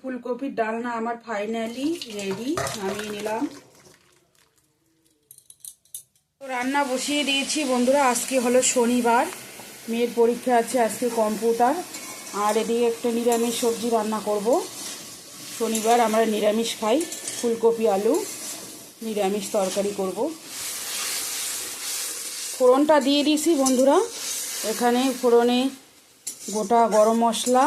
ফুলকপির ডালনা আমার finally ready নামিয়ে নিলাম। রান্না বসিয়ে দিয়েছি বন্ধুরা, আজকে হলো শনিবার, মেয়ের পরীক্ষা আছে আজকে কম্পিউটার, আর এদিকে একটা নিরামিষ সবজি রান্না করব। শনিবার আমরা নিরামিষ খাই, ফুলকপি, আলু, নিরামিষ তরকারি করব। ফোড়নটা দিয়ে দিয়েছি বন্ধুরা, এখানে ফোড়নে গোটা গরম মশলা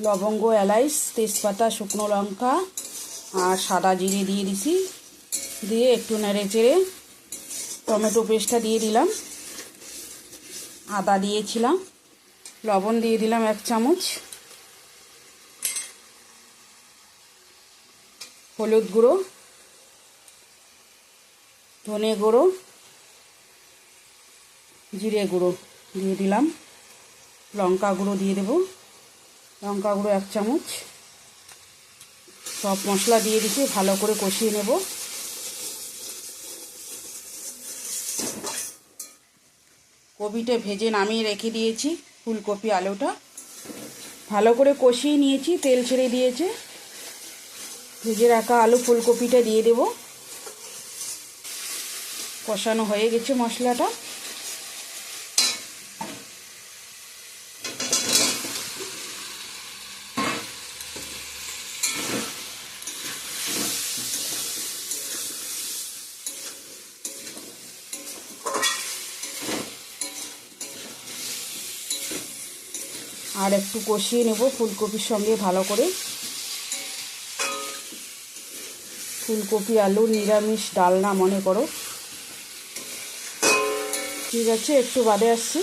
লবঙ্গ, এলাইচ, তেজপাতা, শুকনো লঙ্কা আর সাদা জিরে দিয়ে দিছি। দিয়ে একটু নেড়ে চেড়ে টমেটো পেস্টটা দিয়ে দিলাম। আদা দিয়েছিলাম। লবণ দিয়ে দিলাম এক চামচ। হলুদ গুঁড়ো। ধনে গুঁড়ো। জিরে গুঁড়ো দিয়ে দিলাম। লঙ্কা গুঁড়ো দিয়ে দেবো। লঙ্কা গুঁড়ো এক চামচ। সব মশলা দিয়ে দিচ্ছি ভালো করে কষিয়ে নেব। কপিটা ভেজে নামিয়ে রেখে দিয়েছি, ফুলকপি, আলুটা। ভালো করে কষিয়ে নিয়েছি, তেল ছেড়ে দিয়েছে। ভেজে রাখা আলু ফুলকপিটা দিয়ে দেব। কষানো হয়ে গেছে মশলাটা। আর একটু কষিয়ে নেব ফুলকপির সঙ্গে ভালো করে। ফুলকপি, আলু, নিরামিষ, ডালনা, মনে করো। ঠিক আছে, একটু বাদে আসছি।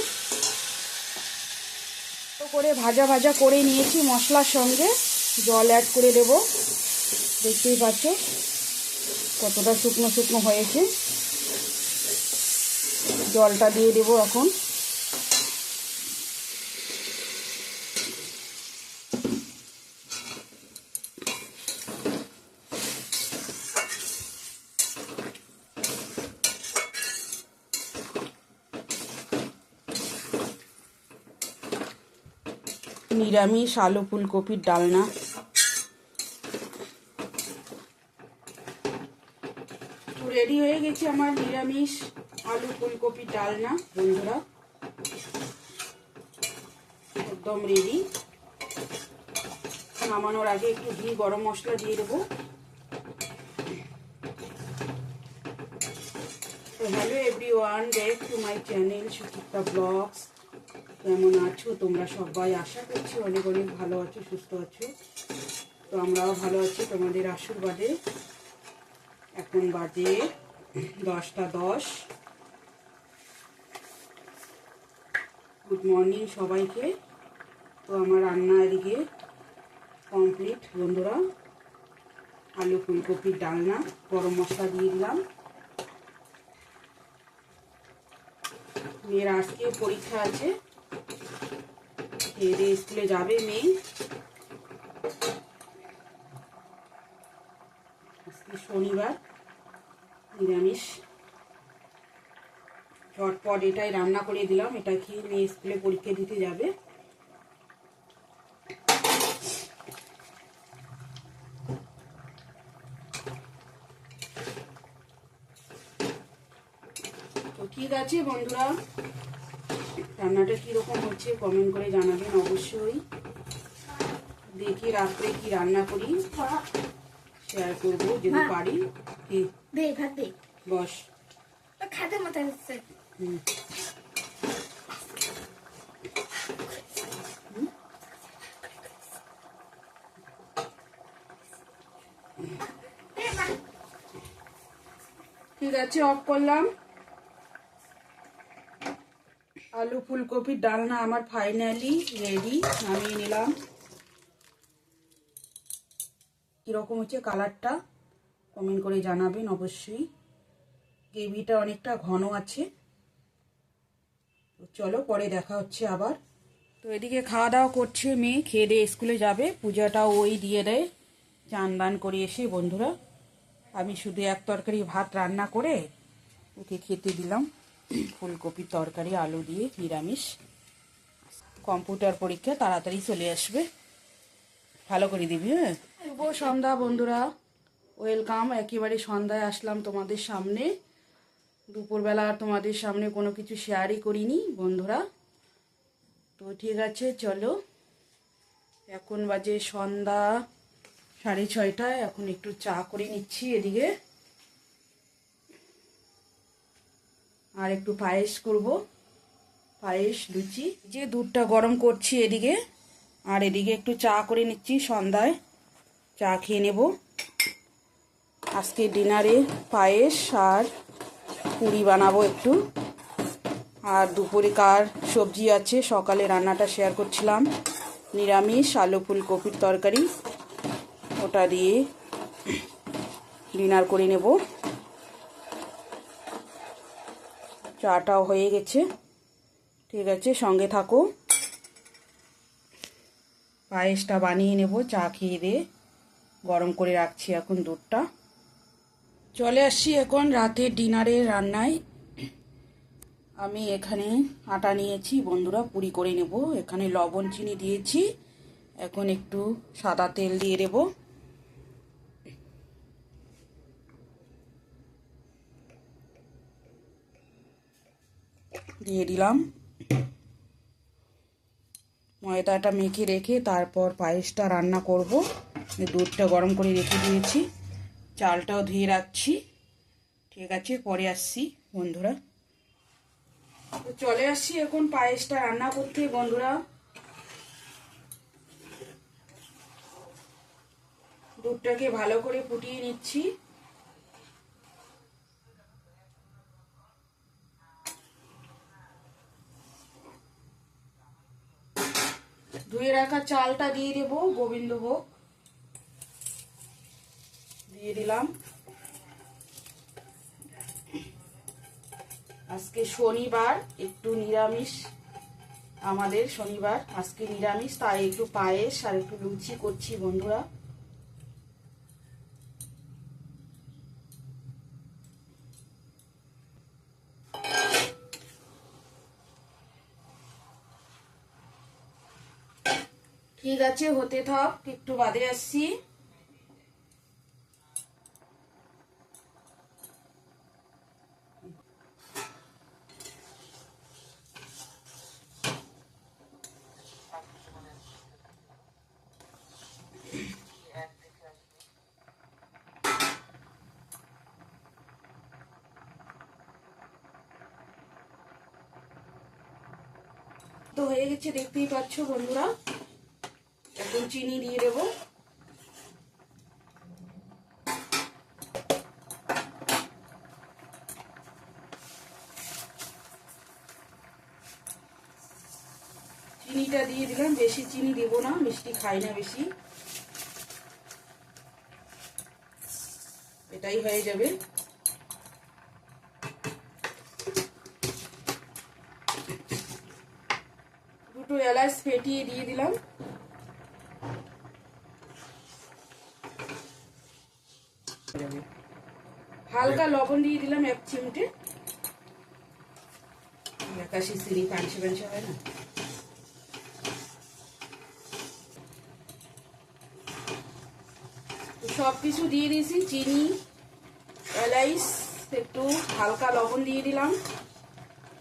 করে ভাজা ভাজা করে নিয়েছি মশলার সঙ্গে। জল অ্যাড করে দেব। দেখতেই পাচ্ছ কতটা শুকনো শুকনো হয়েছে। জলটা দিয়ে দেবো এখন। নিরামিষ আলু ফুলকপির ডালনা। রেডি হয়ে গেছে আমার নিরামিষ আলু ফুলকপির ডালনা, বন্ধুরা। একদম রেডি নামানোর আগে একটু ঘি, গরম মশলা দিয়ে দেবো। তো hello everyone back to my channel Suchitra blogs কেমন আছো? তোমরা সবাই আশা করছি অনেক অনেক ভালো আছো, সুস্থ আছো। তো আমরাও ভালো আছি তোমাদের আশীর্বাদে। এখন বাজে দশটা দশ। গুড মর্নিং সবাইকে। তো আমার রান্না এদিকে কমপ্লিট বন্ধুরা, আলু ফুলকপির ডালনা, গরম মশলা দিয়ে দিলাম। মেয়ের আজকে পরীক্ষা আছে। খেয়ে স্কুলে যাবে মেয়ে। আজকে শনিবার, নিরামিষ। চটপট এটাই রান্না করে দিলাম, এটা খেয়ে মেয়ে স্কুলে পরীক্ষা দিতে যাবে। ঠিক আছে বন্ধুরা। রান্নাটা কীরকম হচ্ছে কমেন্ট করে জানাবেন অবশ্যই। দেখি রাত্রে কি রান্না করি। শেয়ার করব যদি পারি। বস। খাতে মাথা হুম। ঠিক আছে অফ করলাম। আলু ফুলকপির ডালনা আমার ফাইনালি রেডি নামিয়ে নিলাম। কীরকম হচ্ছে কালারটা কমেন্ট করে জানাবেন অবশ্যই। গ্রেভিটা অনেকটা ঘন আছে। চলো পরে দেখা হচ্ছে আবার। তো এদিকে খাওয়া দাওয়া করছে মেয়ে, খেয়ে দিয়ে স্কুলে যাবে। পূজাটাও ওই দিয়ে দেয়। চান দান করে এসে বন্ধুরা, আমি শুধু এক তরকারি ভাত রান্না করে ওকে খেতে দিলাম। ফুলকপি তরকারি, আলু দিয়ে নিরামিষ। কম্পিউটার পরীক্ষা তাড়াতাড়ি চলে আসবে। ভালো করে দিবি হ্যাঁ? শুভ সন্ধ্যা বন্ধুরা। ওয়েলকাম একেবারে সন্ধ্যায় আসলাম তোমাদের সামনে। দুপুরবেলা আর তোমাদের সামনে কোনো কিছু শেয়ারই করিনি বন্ধুরা। তো ঠিক আছে, চলো। এখন বাজে সন্ধ্যা সাড়ে ছয়টায়। এখন একটু চা করে নিচ্ছি এদিকে। আর একটু পায়েস করব। পায়েস, লুচি। যে দুধটা গরম করছি এদিকে, আর এদিকে একটু চা করে নিচ্ছি সন্ধ্যায়। চা খেয়ে নেব। আজকে ডিনারে পায়েস আর পুরি বানাবো একটু। আর দুপুরে কার সবজি আছে সকালে রান্নাটা শেয়ার করছিলাম। নিরামিষ, আলু ফুলকপির তরকারি। ওটা দিয়ে ডিনার করে নেব। চাটাও হয়ে গেছে। ঠিক আছে, সঙ্গে থাকো। পায়েসটা বানিয়ে নেব, চা খেয়ে দিয়ে। গরম করে রাখছি এখন দুধটা। চলে আসছি এখন রাতের ডিনারের রান্নায়। আমি এখানে আটা নিয়েছি, বন্ধুরা পুরি করে নেব। এখানে লবণ চিনি দিয়েছি। এখন একটু সাদা তেল দিয়ে দেব। দিয়ে দিলাম। ময়দাটা মেখে রেখে তারপর পায়েসটা রান্না করব। দুধটা গরম করে রেখে দিয়েছি। চালটাও ধুয়ে রাখছি। ঠিক আছে, পরে আসছি, বন্ধুরা। চলে আসছি এখন পায়েসটা রান্না করতে, বন্ধুরা। দুধটাকে ভালো করে ফুটিয়ে নিচ্ছি। ধুয়ে রাখা চালটা দিয়ে দেব গোবিন্দভোগ দিয়ে দিলাম। আজকে শনিবার, একটু নিরামিষ আমাদের শনিবার। আজকে নিরামিষ, তাই একটু পায়েস আর একটু লুচি করছি বন্ধুরা ঠিক আছে হতে থাক একটু বাদে আসছি। তো হয়ে গেছে দেখতেই পাচ্ছ বন্ধুরা। চিনি দিয়ে দেবো। চিনিটা দিয়ে দিলাম, বেশি চিনি দেব না, মিষ্টি খাই না বেশি। এটাই হয়ে যাবে। দুটো এলাচ ফেটিয়ে দিয়ে দিলাম। হালকা লবণ দিয়ে দিলাম এক চিমটে। একাশি সিঁড়ি পাঁচশো পাঁচশো হয় না? সব কিছু দিয়ে দিয়েছি, চিনি, এলাইচ, একটু হালকা লবণ দিয়ে দিলাম।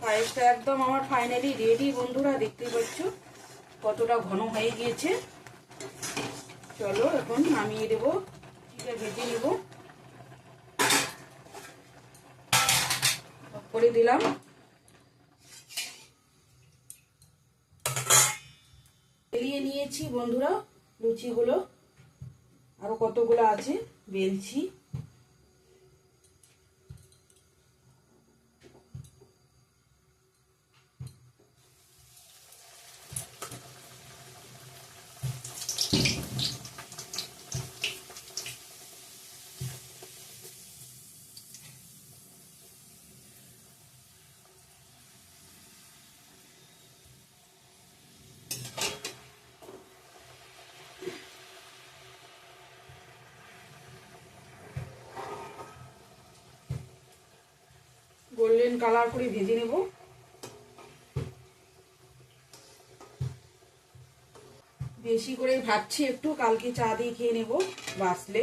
পায়েসটা একদম আমার ফাইনালি রেডি বন্ধুরা, দেখতেই পাচ্ছ কতটা ঘন হয়ে গিয়েছে। চলো এখন নামিয়ে দেবো ভেজে নেব। করে দিলাম। বেরিয়ে নিয়েছি বন্ধুরা লুচিগুলো আরও কতগুলো আছে? বেলছি। গোল্ডেন কালার করে ভেজে নেব। বেশি করে ভাবছি একটু, কালকে চা দিয়ে খেয়ে নেব বাসলে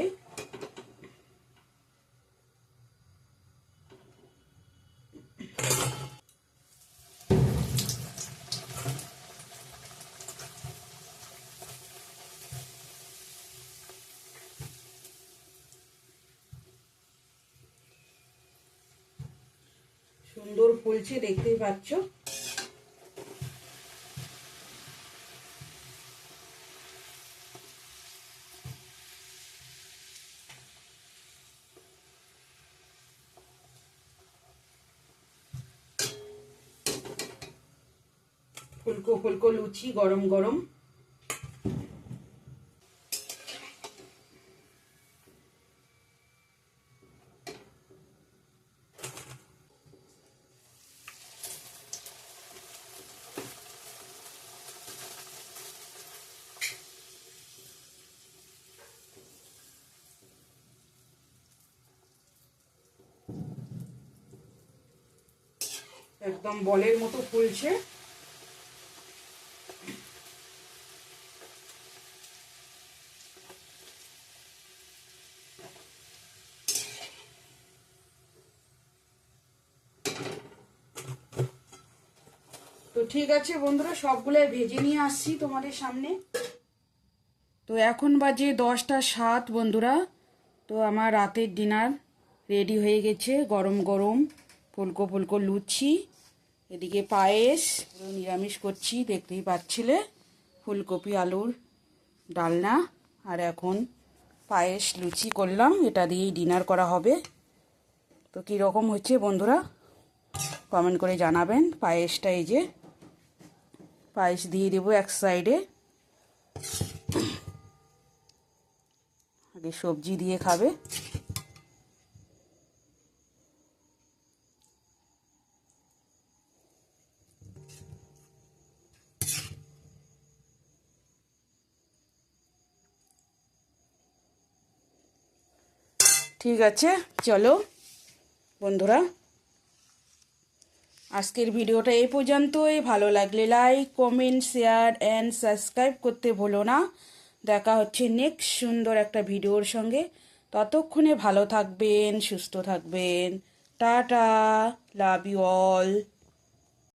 সুন্দর ফুলছে দেখতেই পাচ্ছ। ফুলকো ফুলকো লুচি গরম গরম। একদম বলের মতো ফুলছে। তো ঠিক আছে বন্ধুরা, সবগুলো ভেজে নিয়ে আসছি তোমাদের সামনে। তো এখন বাজে দশটা সাত বন্ধুরা। তো আমার রাতের ডিনার রেডি হয়ে গেছে। গরম গরম, ফুলকো ফুলকো লুচি। এদিকে পায়েস নিরামিষ করছি, দেখতেই পাচ্ছিলে। ফুলকপি, আলুর ডালনা, আর এখন পায়েস, লুচি করলাম, এটা দিয়েই ডিনার করা হবে। তো কীরকম হচ্ছে বন্ধুরা? কমেন্ট করে জানাবেন। পায়েসটা এই যে, পায়েস দিয়ে দেবো এক সাইডে। আগে সবজি দিয়ে খাবে। ঠিক আছে, চলো। বন্ধুরা, আজকের ভিডিওটা এই পর্যন্তই। ভালো লাগলে like comment share and subscribe করতে ভুলো না। দেখা হচ্ছে নেক্সট সুন্দর একটা ভিডিওর সঙ্গে। ততক্ষণে ভালো থাকবেন, সুস্থ থাকবেন। Tata love you all